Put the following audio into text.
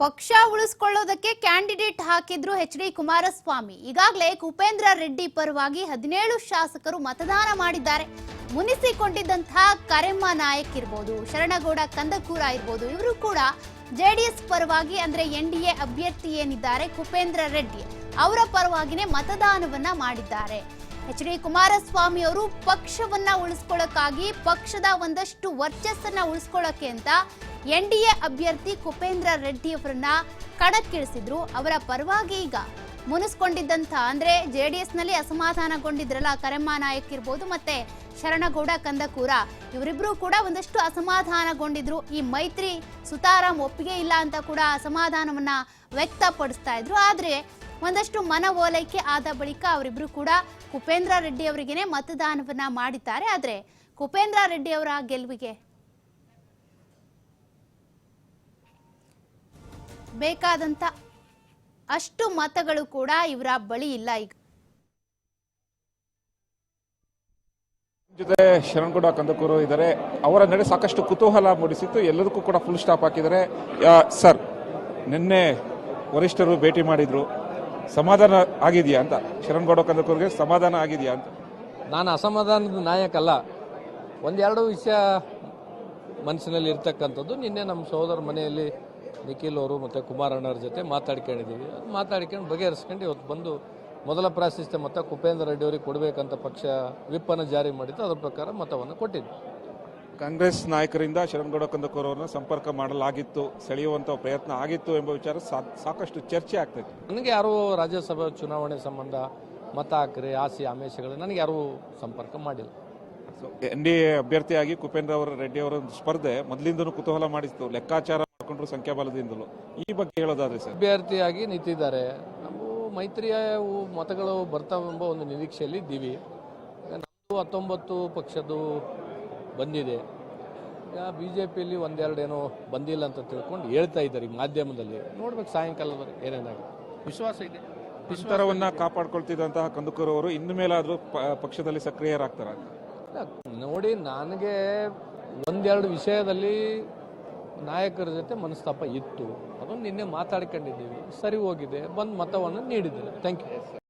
ಪಕ್ಷ ಉಳಿಸ್ಕೊಳ್ಳೋದಕ್ಕೆ ಕ್ಯಾಂಡಿಡೇಟ್ ಹಾಕಿದ್ರು ಎಚ್ ಡಿ ಕುಮಾರಸ್ವಾಮಿ. ಈಗಾಗಲೇ ಕುಪೇಂದ್ರ ರೆಡ್ಡಿ ಪರವಾಗಿ ಹದಿನೇಳು ಶಾಸಕರು ಮತದಾನ ಮಾಡಿದ್ದಾರೆ. ಮುನಿಸಿಕೊಂಡಿದ್ದಂತಹ ಕರೆಮ್ಮ ನಾಯಕ್ ಇರ್ಬೋದು, ಶರಣಗೌಡ ಕಂದಕೂರ ಇರ್ಬೋದು, ಇವರು ಕೂಡ ಜೆಡಿಎಸ್ ಪರವಾಗಿ ಅಂದ್ರೆ ಎನ್ ಡಿ ಎ ಅಭ್ಯರ್ಥಿ ಏನಿದ್ದಾರೆ ಕುಪೇಂದ್ರ ರೆಡ್ಡಿ ಅವರ ಪರವಾಗಿನೇ ಮತದಾನವನ್ನ ಮಾಡಿದ್ದಾರೆ. ಎಚ್ ಡಿ ಕುಮಾರಸ್ವಾಮಿ ಅವರು ಪಕ್ಷವನ್ನ ಉಳಿಸ್ಕೊಳ್ಳೋಕ್ಕಾಗಿ ಪಕ್ಷದ ಒಂದಷ್ಟು ವರ್ಚಸ್ಸನ್ನ ಉಳಿಸ್ಕೊಳ್ಳೋಕೆ ಅಂತ ಎನ್ ಡಿ ಎ ಅಭ್ಯರ್ಥಿ ಕುಪೇಂದ್ರ ರೆಡ್ಡಿ ಅವರನ್ನ ಕಣಕ್ಕಿಳಿಸಿದ್ರು. ಅವರ ಪರವಾಗಿ ಈಗ ಮುನಿಸ್ಕೊಂಡಿದ್ದಂಥ ಅಂದ್ರೆ ಜೆ ಡಿ ಎಸ್ನಲ್ಲಿ ಅಸಮಾಧಾನಗೊಂಡಿದ್ರಲ್ಲ, ಕರೆಮ್ಮ ನಾಯಕ್ ಇರ್ಬೋದು ಮತ್ತೆ ಶರಣಗೌಡ, ಕಂದಕೂರ, ಇವರಿಬ್ರು ಕೂಡ ಒಂದಷ್ಟು ಅಸಮಾಧಾನಗೊಂಡಿದ್ರು. ಈ ಮೈತ್ರಿ ಸುತಾರಾಮ್ ಒಪ್ಪಿಗೆ ಇಲ್ಲ ಅಂತ ಕೂಡ ಅಸಮಾಧಾನವನ್ನ ವ್ಯಕ್ತಪಡಿಸ್ತಾ ಇದ್ರು. ಆದ್ರೆ ಒಂದಷ್ಟು ಮನವೋಲೈಕೆ ಆದ ಬಳಿಕ ಅವರಿಬ್ರು ಕೂಡ ಕುಪೇಂದ್ರ ರೆಡ್ಡಿ ಅವರಿಗೇನೆ ಮತದಾನವನ್ನ ಮಾಡಿದ್ದಾರೆ. ಆದ್ರೆ ಕುಪೇಂದ್ರ ರೆಡ್ಡಿ ಅವರ ಗೆಲುವಿಗೆ ಬೇಕಾದಂತ ಅಷ್ಟು ಮತಗಳು ಕೂಡ ಇವರ ಬಳಿ ಇಲ್ಲ ಈಗ. ಜೊತೆ ಶರಣ್ಗೌಡ ಕಂದಕೂರು ಇದ್ದಾರೆ. ಅವರ ನಡೆ ಸಾಕಷ್ಟು ಕುತೂಹಲ ಮೂಡಿಸಿತ್ತು. ಎಲ್ಲದಕ್ಕೂ ಕೂಡ ಫುಲ್ ಸ್ಟಾಪ್ ಹಾಕಿದ್ದಾರೆ. ಸರ್ ನಿನ್ನೆ ವರಿಷ್ಠರು ಭೇಟಿ ಮಾಡಿದ್ರು. ಸಮಾಧಾನ ಆಗಿದೆಯಾ ಅಂತ? ಶರಣ್ಗೌಡ ಕಂದಕೂರಿಗೆ ಸಮಾಧಾನ ಆಗಿದೆಯಾ ಅಂತ? ನಾನು ಅಸಮಾಧಾನದ ನಾಯಕ ಅಲ್ಲ ಒಂದೆರಡು ವಿಷಯ ಮನಸ್ಸಿನಲ್ಲಿ ಇರ್ತಕ್ಕಂಥದ್ದು ನಿನ್ನೆ ನಮ್ಮ ಸಹೋದರ ಮನೆಯಲ್ಲಿ ನಿಖಿಲ್ ಅವರು ಮತ್ತು ಕುಮಾರಣ್ಣವ್ರ ಜೊತೆ ಮಾತಾಡ್ಕೊಂಡಿದ್ದೀವಿ. ಅದು ಮಾತಾಡ್ಕೊಂಡು ಬಗೆಹರಿಸ್ಕೊಂಡು ಇವತ್ತು ಬಂದು ಮೊದಲ ಪ್ರಾಶಸ್ತ್ಯ ಮತ ಕುಪೇಂದ್ರ ರೆಡ್ಡಿ ಅವರಿಗೆ ಕೊಡಬೇಕಂತ ಪಕ್ಷ ವಿಪ್ಪನ್ನು ಜಾರಿ ಮಾಡಿದ್ದು ಅದರ ಪ್ರಕಾರ ಮತವನ್ನು ಕೊಟ್ಟಿದ್ದು ಕಾಂಗ್ರೆಸ್ ನಾಯಕರಿಂದ ಶರಣಗೌಡ ಕಂದಕೂರು ಅವರನ್ನ ಸಂಪರ್ಕ ಮಾಡಲಾಗಿತ್ತು ಸೆಳೆಯುವಂಥ ಪ್ರಯತ್ನ ಆಗಿತ್ತು ಎಂಬ ವಿಚಾರ ಸಾಕಷ್ಟು ಚರ್ಚೆ ಆಗ್ತೈತೆ ನನಗೆ ಯಾರೂ ರಾಜ್ಯಸಭಾ ಚುನಾವಣೆ ಸಂಬಂಧ ಮತ ಹಾಕ್ರಿ ಆಸೆ ಆಮೇಶಗಳು ನನಗೆ ಯಾರೂ ಸಂಪರ್ಕ ಮಾಡಿಲ್ಲ. ಎನ್ ಡಿ ಎ ಅಭ್ಯರ್ಥಿಯಾಗಿ ಕುಪೇಂದ್ರ ಅವರ ರೆಡ್ಡಿ ಅವರ ಸ್ಪರ್ಧೆ ಮೊದಲಿಂದನೂ ಕುತೂಹಲ ಮಾಡಿಸ್ತು ಲೆಕ್ಕಾಚಾರ ಮಾಡಿಕೊಂಡ್ರು ಸಂಖ್ಯಾಬಲದಿಂದಲೂ ಈ ಬಗ್ಗೆ ಹೇಳೋದಾದ್ರೆ ಸರ್. ಅಭ್ಯರ್ಥಿಯಾಗಿ ನಿಂತಿದ್ದಾರೆ. ನಾವು ಮೈತ್ರಿಯ ಮತಗಳು ಬರ್ತಾವೆಂಬ ಒಂದು ನಿರೀಕ್ಷೆಯಲ್ಲಿ ಇದ್ದೀವಿ ನಮ್ಮದು ಹತ್ತೊಂಬತ್ತು ಪಕ್ಷದ್ದು ಬಂದಿದೆ. ಈಗ ಬಿ ಜೆ ಪಿಯಲ್ಲಿ ಒಂದೆರಡು ಏನೋ ಬಂದಿಲ್ಲ ಅಂತ ತಿಳ್ಕೊಂಡು ಹೇಳ್ತಾ ಇದ್ದಾರೆ ಈ ಮಾಧ್ಯಮದಲ್ಲಿ. ನೋಡ್ಬೇಕು ಸಾಯಂಕಾಲದವರೆಗೆ ಏನೇನಾಗಿದೆ ವಿಶ್ವಾಸ ಇದೆ. ಅಂತರವನ್ನ ಕಾಪಾಡ್ಕೊಳ್ತಿದ್ದಂತಹ ಕಂದುಕರು ಅವರು ಇನ್ನು ಮೇಲಾದರೂ ಪ- ಪಕ್ಷದಲ್ಲಿ ಸಕ್ರಿಯರಾಗ್ತಾರೆ ನೋಡಿ ನನಗೆ ಒಂದೆರಡು ವಿಷಯದಲ್ಲಿ ನಾಯಕರ ಜೊತೆ ಮನಸ್ತಾಪ ಇತ್ತು. ಅದನ್ನು ನಿನ್ನೆ ಮಾತಾಡ್ಕೊಂಡಿದ್ದೀವಿ. ಸರಿ ಹೋಗಿದೆ. ಬಂದು ಮತವನ್ನು ನೀಡಿದ್ದೇನೆ ಥ್ಯಾಂಕ್ ಯು